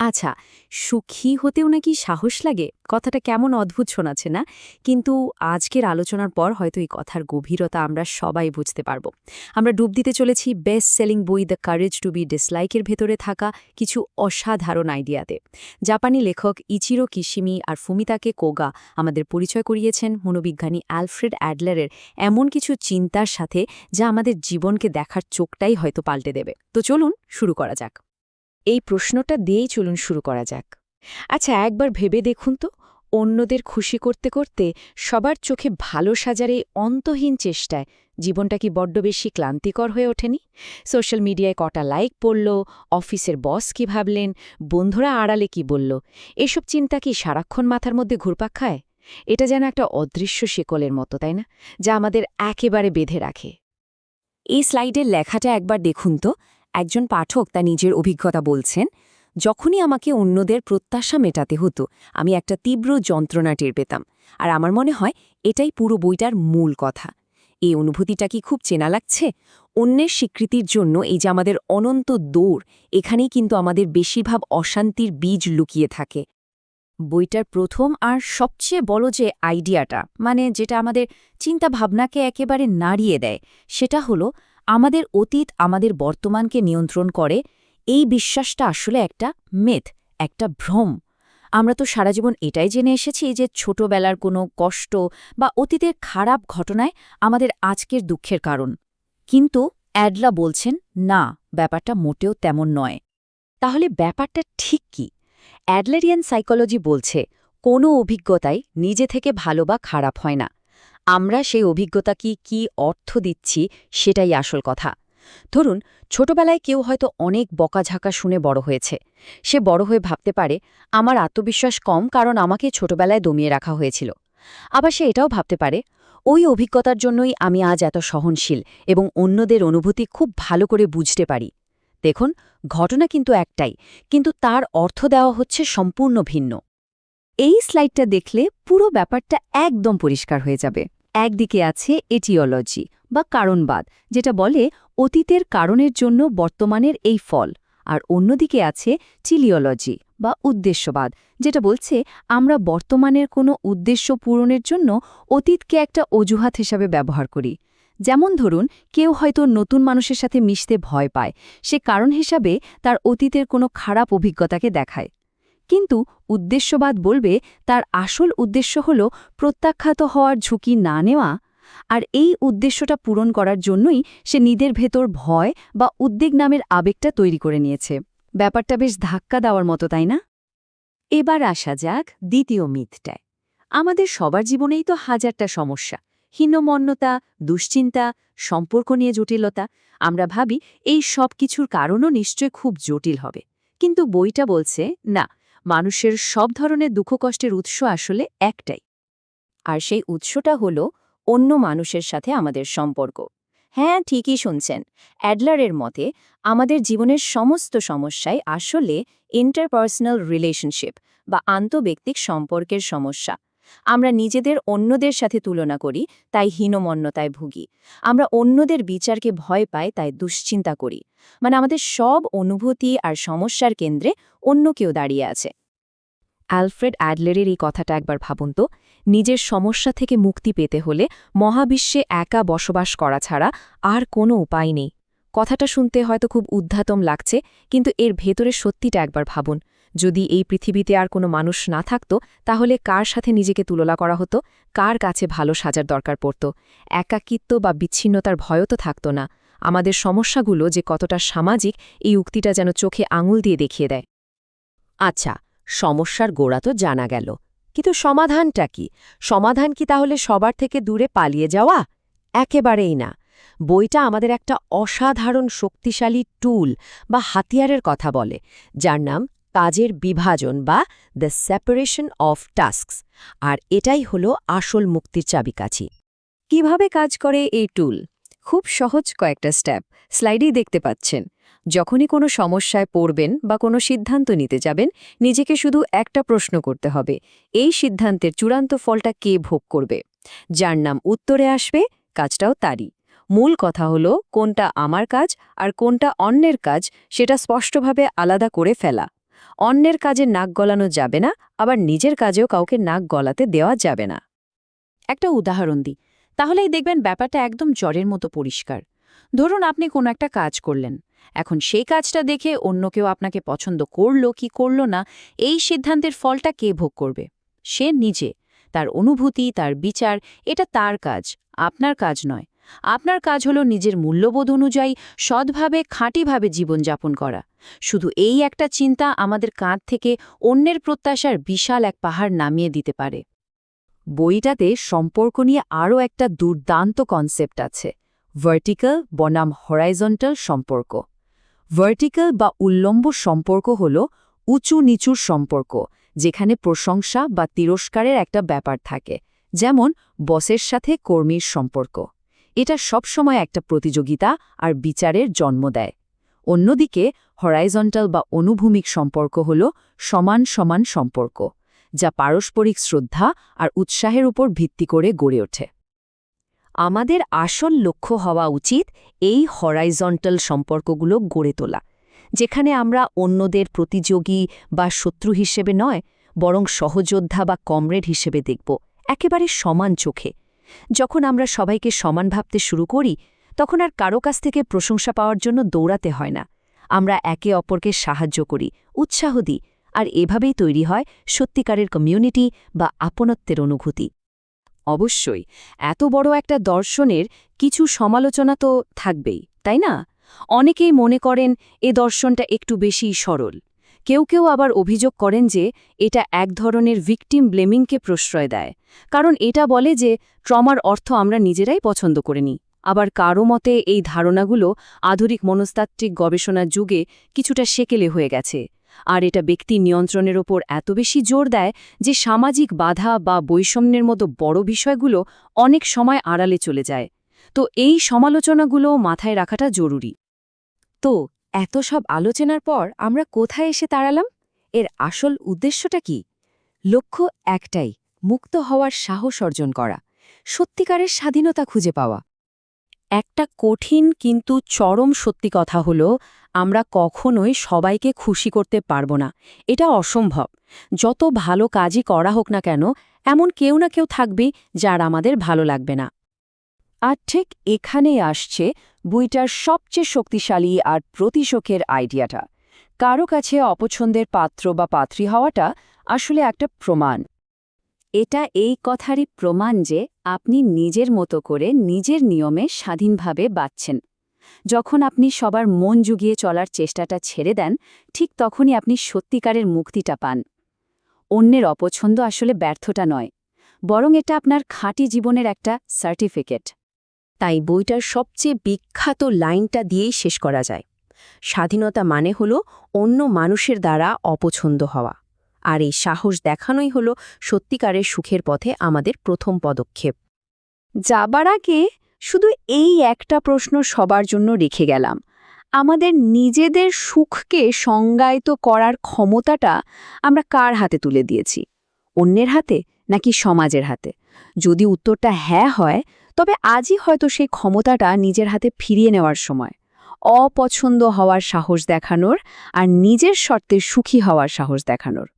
আচ্ছা সুখী হতেও নাকি সাহস লাগে? কথাটা কেমন অদ্ভুত শোনাচ্ছে না? কিন্তু আজকের আলোচনার পর হয়তো এই কথার গভীরতা আমরা সবাই বুঝতে পারব। আমরা ডুব দিতে চলেছি বেস্ট সেলিং বই দ্য কারেজ টু বি ডিসলাইকের ভেতরে থাকা কিছু অসাধারণ আইডিয়াতে। জাপানি লেখক ইচিরো কিশিমি আর ফুমিতাকে কোগা আমাদের পরিচয় করিয়েছেন মনোবিজ্ঞানী অ্যালফ্রেড অ্যাডলারের এমন কিছু চিন্তার সাথে যা আমাদের জীবনকে দেখার চোখটাই হয়তো পাল্টে দেবে। তো চলুন শুরু করা যাক। এই প্রশ্নটা দিয়েই চলুন শুরু করা যাক। আচ্ছা একবার ভেবে দেখুন তো, অন্যদের খুশি করতে করতে সবার চোখে ভালো সাজার এই অন্তহীন চেষ্টায় জীবনটা কি বড্ড বেশি ক্লান্তিকর হয়ে ওঠেনি? সোশ্যাল মিডিয়ায় কটা লাইক পড়ল, অফিসের বস কি ভাবলেন, বন্ধুরা আড়ালে কি বলল, এসব চিন্তা কি সারাক্ষণ মাথার মধ্যে ঘুরপাক খায়? এটা যেন একটা অদৃশ্য শিকলের মতো, তাই না? যা আমাদের একেবারে বেঁধে রাখে। এই স্লাইডের লেখাটা একবার দেখুন তো একজন পাঠক তা নিজের অভিজ্ঞতা বলছেন, যখনই আমাকে অন্যদের প্রত্যাশা মেটাতে হতো, আমি একটা তীব্র যন্ত্রণা টের পেতাম। আর আমার মনে হয়, এটাই পুরো বইটার মূল কথা। এই অনুভূতিটা কি খুব চেনা লাগছে? অন্যের স্বীকৃতির জন্য এই যে আমাদের অনন্ত দৌড়, এখানেই কিন্তু আমাদের বেশিরভাগ অশান্তির বীজ লুকিয়ে থাকে। বইটার প্রথম আর সবচেয়ে বড় যে আইডিয়াটা মানে যেটা আমাদের চিন্তাভাবনাকে একেবারে নাড়িয়ে দেয়, সেটা হলো আমাদের অতীত আমাদের বর্তমানকে নিয়ন্ত্রণ করে, এই বিশ্বাসটা আসলে একটা মেথ একটা ভ্রম। আমরা তো সারা জীবন এটাই জেনে এসেছি যে ছোটবেলার কোনো কষ্ট বা অতীতের খারাপ ঘটনায় আমাদের আজকের দুঃখের কারণ। কিন্তু অ্যাডলা বলছেন, না, ব্যাপারটা মোটেও তেমন নয়। তাহলে ব্যাপারটা ঠিক কি? অ্যাডলারিয়ান সাইকোলজি বলছে, কোনো অভিজ্ঞতাই নিজে থেকে ভালো বা খারাপ হয় না। আমরা সেই অভিজ্ঞতা কি কি অর্থ দিচ্ছি সেটাই আসল কথা। ধরুন, ছোটবেলায় কেউ হয়তো অনেক বকাঝাকা শুনে বড় হয়েছে। সে বড় হয়ে ভাবতে পারে, আমার আত্মবিশ্বাস কম কারণ আমাকে ছোটবেলায় দমিয়ে রাখা হয়েছিল। আবার সে এটাও ভাবতে পারে, ওই অভিজ্ঞতার জন্যই আমি আজ এত সহনশীল এবং অন্যদের অনুভূতি খুব ভালো করে বুঝতে পারি। দেখুন, ঘটনা কিন্তু একটাই, কিন্তু তার অর্থ দেওয়া হচ্ছে সম্পূর্ণ ভিন্ন। এই স্লাইডটা দেখলে পুরো ব্যাপারটা একদম পরিষ্কার হয়ে যাবে। একদিকে আছে এটিওলজি বা কারণবাদ, যেটা বলে অতীতের কারণের জন্য বর্তমানের এই ফল, আর অন্যদিকে আছে চিলিওলজি বা উদ্দেশ্যবাদ, যেটা বলছে আমরা বর্তমানের কোনো উদ্দেশ্য পূরণের জন্য অতীতকে একটা অজুহাত হিসাবে ব্যবহার করি। যেমন ধরুন, কেউ হয়তো নতুন মানুষের সাথে মিশতে ভয় পায়, সে কারণ হিসাবে তার অতীতের কোনো খারাপ অভিজ্ঞতাকে দেখায়। কিন্তু উদ্দেশ্যবাদ বলবে, তার আসল উদ্দেশ্য হল প্রত্যাখ্যাত হওয়ার ঝুঁকি না নেওয়া, আর এই উদ্দেশ্যটা পূরণ করার জন্যই সে নিদের ভেতর ভয় বা উদ্বেগ নামের আবেগটা তৈরি করে নিয়েছে। ব্যাপারটা বেশ ধাক্কা দেওয়ার মতো, তাই না? এবার আসা যাক দ্বিতীয় মিথটায়। আমাদের সবার জীবনেই তো হাজারটা সমস্যা, হীনমন্যতা, দুশ্চিন্তা, সম্পর্ক নিয়ে জটিলতা। আমরা ভাবি এই সব কিছুর কারণও নিশ্চয় খুব জটিল হবে। কিন্তু বইটা বলছে, না মানুষের সব ধরনের দুঃখ কষ্টের উৎস আসলে একটাই। আর সেই উৎসটা হল অন্য মানুষের সাথে আমাদের সম্পর্ক। হ্যাঁ ঠিকই শুনছেন। অ্যাডলারের মতে, আমাদের জীবনের সমস্ত সমস্যায় আসলে ইন্টারপার্সোনাল রিলেশনশিপ বা আন্তব্যক্তিক সম্পর্কের সমস্যা। আমরা নিজেদের অন্যদের সাথে তুলনা করি, তাই হীনমন্যতায় ভুগি। আমরা অন্যদের বিচারকে ভয় পাই, তাই দুশ্চিন্তা করি। মানে আমাদের সব অনুভূতি আর সমস্যার কেন্দ্রে অন্য কেউ দাঁড়িয়ে আছে। অ্যালফ্রেড অ্যাডলেরের এই কথাটা একবার ভাবুন তো। নিজের সমস্যা থেকে মুক্তি পেতে হলে মহাবিশ্বে একা বসবাস করা ছাড়া আর কোনো উপায় নেই। কথাটা শুনতে হয়তো খুব উদ্ধাতম লাগছে, কিন্তু এর ভেতরে সত্যিটা একবার ভাবুন। যদি এই পৃথিবীতে আর কোনো মানুষ না থাকত, তাহলে কার সাথে নিজেকে তুলনা করা হতো? কার কাছে ভালো সাজার দরকার পড়ত? একাকিত্ব বা বিচ্ছিন্নতার ভয়ও তো থাকত না। আমাদের সমস্যাগুলো যে কতটা সামাজিক, এই উক্তিটা যেন চোখে আঙুল দিয়ে দেখিয়ে দেয়। আচ্ছা সমস্যার গোড়া তো জানা গেল। কিন্তু সমাধানটা কি? সমাধান কি তাহলে সবার থেকে দূরে পালিয়ে যাওয়া? একেবারেই না। বইটা আমাদের একটা অসাধারণ শক্তিশালী টুল বা হাতিয়ারের কথা বলে, যার নাম কাজের বিভাজন বা দ্য সেপারেশন অফ টাস্কস আর এটাই হলো আসল মুক্তির চাবিকাছি কীভাবে কাজ করে এই টুল খুব সহজ কয়েকটা স্টেপ স্লাইডেই দেখতে পাচ্ছেন। যখনই কোনো সমস্যায় পড়বেন বা কোনো সিদ্ধান্ত নিতে যাবেন, নিজেকে শুধু একটা প্রশ্ন করতে হবে, এই সিদ্ধান্তের চূড়ান্ত ফলটা কে ভোগ করবে? যার নাম উত্তরে আসবে, কাজটাও তারই। মূল কথা হলো কোনটা আমার কাজ আর কোনটা অন্যের কাজ, সেটা স্পষ্টভাবে আলাদা করে ফেলা। অন্যের কাজে নাক গলানো যাবে না, আবার নিজের কাজেও কাউকে নাক গলাতে দেওয়া যাবে না। একটা উদাহরণ দিই। তাহলেই দেখবেন ব্যাপারটা একদম জ্বরের মতো পরিষ্কার। ধরুন আপনি কোনো একটা কাজ করলেন। এখন সেই কাজটা দেখে অন্য কেউ আপনাকে পছন্দ করল কি করল না, এই সিদ্ধান্তের ফলটা কে ভোগ করবে? সে নিজে। তার অনুভূতি, তার বিচার, এটা তার কাজ, আপনার কাজ নয়। আপনার কাজ হলো নিজের মূল্যবোধ অনুযায়ী সৎভাবে, খাঁটিভাবে জীবনযাপন করা। শুধু এই একটা চিন্তা আমাদের কাঁধ থেকে অন্যের প্রত্যাশার বিশাল এক পাহাড় নামিয়ে দিতে পারে। বইটাতে সম্পর্ক নিয়ে আরও একটা দুর্দান্ত কনসেপ্ট আছে, ভার্টিক্যাল বনাম হরাইজন্টাল সম্পর্ক। ভার্টিক্যাল বা উল্লম্ব সম্পর্ক হল উঁচু নিচুর সম্পর্ক, যেখানে প্রশংসা বা তিরস্কারের একটা ব্যাপার থাকে, যেমন বসের সাথে কর্মীর সম্পর্ক। এটা সবসময় একটা প্রতিযোগিতা আর বিচারের জন্ম দেয়। অন্যদিকে হরাইজন্টাল বা অনুভূমিক সম্পর্ক হল সমান সমান সম্পর্ক, যা পারস্পরিক শ্রদ্ধা আর উৎসাহের উপর ভিত্তি করে গড়ে ওঠে। আমাদের আসল লক্ষ্য হওয়া উচিত এই হরাইজন্টাল সম্পর্কগুলো গড়ে তোলা, যেখানে আমরা অন্যদের প্রতিযোগী বা শত্রু হিসেবে নয়, বরং সহযোদ্ধা বা কমরেড হিসেবে দেখব, একেবারে সমান চোখে। যখন আমরা সবাইকে সমান ভাবতে শুরু করি, তখন আর কারও কাছ থেকে প্রশংসা পাওয়ার জন্য দৌড়াতে হয় না। আমরা একে অপরকে সাহায্য করি, উৎসাহ দিই, আর এভাবেই তৈরি হয় সত্যিকারের কমিউনিটি বা আপনত্বের অনুভূতি। অবশ্যই, এত বড় একটা দর্শনের কিছু সমালোচনা তো থাকবেই, তাই না? অনেকেই মনে করেন, এ দর্শনটা একটু বেশি সরল। কেউ কেউ আবার অভিযোগ করেন যে এটা এক ধরনের ভিকটিম ব্লেমিংকে প্রশ্রয় দেয়। কারণ এটা বলে যে ট্রমার অর্থ আমরা নিজেরাই পছন্দ করে নিই আবার কারও মতে এই ধারণাগুলো আধুনিক মনস্তাত্ত্বিক গবেষণার যুগে কিছুটা সেকেলে হয়ে গেছে। আর এটা ব্যক্তি নিয়ন্ত্রণের ওপর এত বেশি জোর দেয় যে সামাজিক বাধা বা বৈষম্যের মতো বড় বিষয়গুলো অনেক সময় আড়ালে চলে যায়। তো এই সমালোচনাগুলো মাথায় রাখাটা জরুরি। তো এত সব আলোচনার পর আমরা কোথায় এসে দাঁড়ালাম? এর আসল উদ্দেশ্যটা কি? লক্ষ্য একটাই, মুক্ত হওয়ার সাহস অর্জন করা, সত্যিকারের স্বাধীনতা খুঁজে পাওয়া। একটা কঠিন কিন্তু চরম সত্যি কথা হল, আমরা কখনোই সবাইকে খুশি করতে পারব না। এটা অসম্ভব। যত ভালো কাজই করা হোক না কেন, এমন কেউ না কেউ থাকবে যার আমাদের ভালো লাগবে না। আর ঠিক এখানেই আসছে বইটার সবচেয়ে শক্তিশালী আর প্রতিশোখের আইডিয়াটা। কারও কাছে অপছন্দের পাত্র বা পাত্রী হওয়াটা আসলে একটা প্রমাণ। এটা এই কথারই প্রমাণ যে আপনি নিজের মতো করে নিজের নিয়মে স্বাধীনভাবে বাঁচছেন। যখন আপনি সবার মন জুগিয়ে চলার চেষ্টাটা ছেড়ে দেন, ঠিক তখনই আপনি সত্যিকারের মুক্তিটা পান। অন্যের অপছন্দ আসলে ব্যর্থটা নয়, বরং এটা আপনার খাঁটি জীবনের একটা সার্টিফিকেট তাই বইটার সবচেয়ে বিখ্যাত লাইনটা দিয়েই শেষ করা যায়। স্বাধীনতা মানে হল অন্য মানুষের দ্বারা অপছন্দ হওয়া। আর এই সাহস দেখানোই হল সত্যিকারের সুখের পথে আমাদের প্রথম পদক্ষেপ। যাবার আগে শুধু এই একটা প্রশ্ন সবার জন্য রেখে গেলাম। আমাদের নিজেদের সুখকে সংজ্ঞায়িত করার ক্ষমতাটা আমরা কার হাতে তুলে দিয়েছি? অন্যের হাতে নাকি সমাজের হাতে? যদি উত্তরটা হ্যাঁ হয় তবে আজই হয়তো সেই ক্ষমতাটা নিজের হাতে ফিরিয়ে নেওয়ার সময়। অপছন্দ হওয়ার সাহস দেখানোর আর নিজের শর্তে সুখী হওয়ার সাহস দেখানোর।